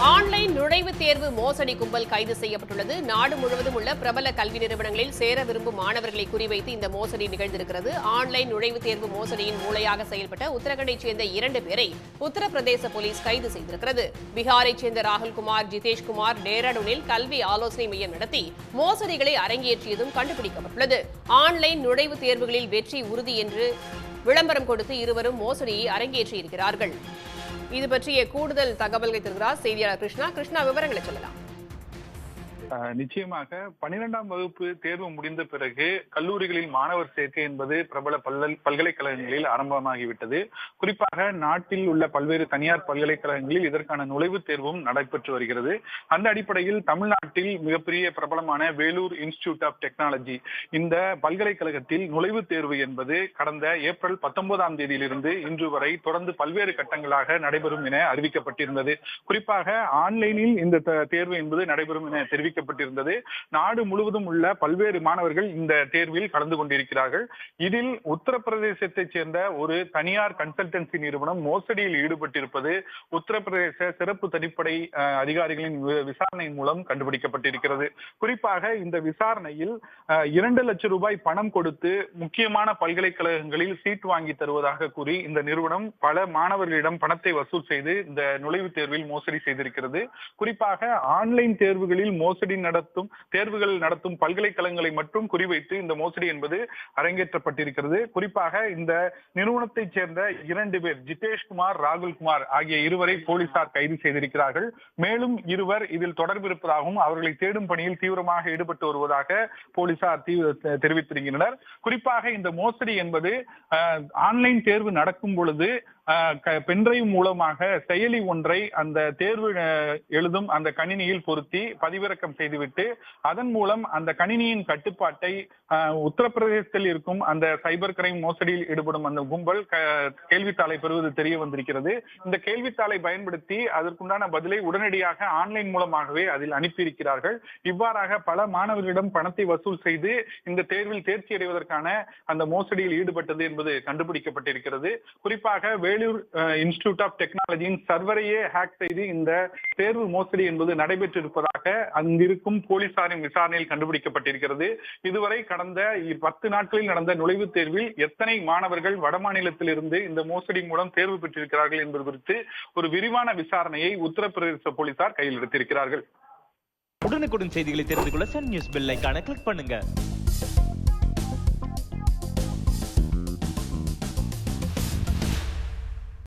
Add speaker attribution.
Speaker 1: Online நுழைவுத் தேர்வு மோசடி கும்பல் கைது செய்யப்பட்டுள்ளது. நாடு முழுவதும் உள்ள பிரபல கல்வி நிறுவனங்களில் சேர விரும்பும் மாணவர்களை குறிவைத்து இந்த மோசடி நிகழ்ந்திருக்கிறது. ஆன்லைன் நுழைவுத் தேர்வு மோசடியின் மூளையாக செயல்பட்ட உத்தரகண்டைச் சேர்ந்த இரண்டு பேரை உத்தரப்பிரதேச போலீஸ் கைது செய்திருக்கிறது. பீகாரைச் சேர்ந்த ராகுல்குமார் ஜிதேஷ்குமார் டேராடூனில் கல்வி ஆலோசனை மையம் நடத்தி மோசடிகளை அரங்கேற்றியதும் கண்டுபிடிக்கப்பட்டுள்ளது. ஆன்லைன் நுழைவுத் தேர்வுகளில் வெற்றி உறுதி என்று விளம்பரம் கொடுத்து இருவரும் மோசடியை அரங்கேற்றியிருக்கிறார்கள். இது பற்றிய கூடுதல் தகவல்களை தருகிறார் செய்தியாளர் கிருஷ்ணா. கிருஷ்ணா விவரங்களை சொல்லலாம்.
Speaker 2: நிச்சயமாக பன்னிரெண்டாம் வகுப்பு தேர்வு முடிந்த பிறகு கல்லூரிகளில் மாணவர் சேர்க்கை என்பது பிரபல பல்கல் பல்கலைக்கழகங்களில் ஆரம்பமாகிவிட்டது. குறிப்பாக நாட்டில் உள்ள பல்வேறு தனியார் பல்கலைக்கழகங்களில் இதற்கான நுழைவுத் தேர்வும் நடைபெற்று வருகிறது. அந்த அடிப்படையில் தமிழ்நாட்டில் மிகப்பெரிய பிரபலமான வேலூர் இன்ஸ்டிடியூட் ஆஃப் டெக்னாலஜி இந்த பல்கலைக்கழகத்தில் நுழைவுத் தேர்வு என்பது கடந்த ஏப்ரல் பத்தொன்பதாம் தேதியிலிருந்து இன்று வரை தொடர்ந்து பல்வேறு கட்டங்களாக நடைபெறும் என அறிவிக்கப்பட்டிருந்தது. குறிப்பாக ஆன்லைனில் இந்த தேர்வு என்பது நடைபெறும் என அறிவிக்கப்பட்டிருந்தது. நாடு முழுவதும் உள்ள பல்வேறு மாணவர்கள் இந்த தேர்வில் கலந்து கொண்டிருக்கிறார்கள். இதில் உத்தரப்பிரதேசத்தைச் சேர்ந்த ஒரு தனியார் கன்சல்டன்சி நிறுவனம் மோசடியில் ஈடுபட்டிருப்பது உத்தரப்பிரதேச சிறப்பு தனிப்படை அதிகாரிகளின் வி- விசாரணை மூலம் கண்டுபிடிக்கப்பட்டிருக்கிறது. குறிப்பாக இந்த விசாரணையில் இரண்டு லட்சம் ரூபாய் பணம் கொடுத்து முக்கியமான பல்கலைக்கழகங்களில் சீட் வாங்கி தருவதாக கூறி இந்த நிறுவனம் பல மாணவர்களிடம் பணத்தை வசூல் செய்து இந்த நுழைவுத் தேர்வில் மோசடி செய்திருக்கிறது. குறிப்பாக ஆன்லைன் தேர்வுகளில் மோசடி மோசடி நடத்தும் தேர்வுகள் நடத்தும் பல்கலைக்கழகங்களை மட்டும் குறிவைத்து இந்த மோசடி என்பது அரங்கேற்றப்பட்டிருக்கிறது. குறிப்பாக இந்த நிறுவனத்தைச் சேர்ந்த இரண்டு பேர் ஜிதேஷ்குமார் ராகுல்குமார் ஆகிய இருவரை போலீசார் கைது செய்திருக்கிறார்கள். மேலும் இருவர் இதில் தொடர்பு இருப்பதாகவும் அவர்களை தேடும் பணியில் தீவிரமாக ஈடுபட்டு வருவதாக போலீசார் தெரிவித்திருக்கின்றனர். குறிப்பாக இந்த மோசடி என்பது ஆன்லைன் தேர்வு நடக்கும் பொழுது பென்டிரைவ் மூலமாக செயலி ஒன்றை அந்த தேர்வு எழுதும் அந்த கணினியில் பொருத்தி பதிவிறக்கம் செய்துவிட்டு அதன் மூலம் அந்த கணினியின் கட்டுப்பாட்டை உத்தரப்பிரதேசத்தில் இருக்கும் அந்த சைபர் கிரைம் மோசடியில் ஈடுபடும் அந்த கும்பல் கேள்வித்தாளை பெறுவது தெரிய வந்திருக்கிறது. இந்த கேள்வித்தாளை பயன்படுத்தி அதற்குண்டான பதிலை உடனடியாக ஆன்லைன் மூலமாகவே அதில் அனுப்பியிருக்கிறார்கள். இவ்வாறாக பல மாணவர்களிடம் பணத்தை வசூல் செய்து இந்த தேர்வில் தேர்ச்சி அடைவதற்கான அந்த மோசடியில் ஈடுபட்டது என்பது கண்டுபிடிக்கப்பட்டிருக்கிறது. குறிப்பாக வேலூர் இன்ஸ்டிடியூட் ஆஃப் டெக்னாலஜியின் சர்வரையே ஹேக் செய்து இந்த தேர்வு மோசடி என்பது நடைபெற்றிருப்பதாக அங்கிருக்கும் போலீசாரின் விசாரணையில் கண்டுபிடிக்கப்பட்டிருக்கிறது. இதுவரை கடந்த பத்து நாட்களில் நடந்த நுழைவுத் தேர்வில் எத்தனை மாணவர்கள் வடமாநிலத்திலிருந்து இந்த மோசடி மூலம் தேர்வு பெற்றிருக்கிறார்கள் என்பது குறித்து ஒரு விரிவான விசாரணையை உத்தரப்பிரதேச போலீசார் கையில் எடுத்திருக்கிறார்கள்.
Speaker 3: உடனுக்குடன் செய்திகளை தெரிந்து கொள்ள சன் நியூஸ் பெல் ஐகானை கிளிக் பண்ணுங்க.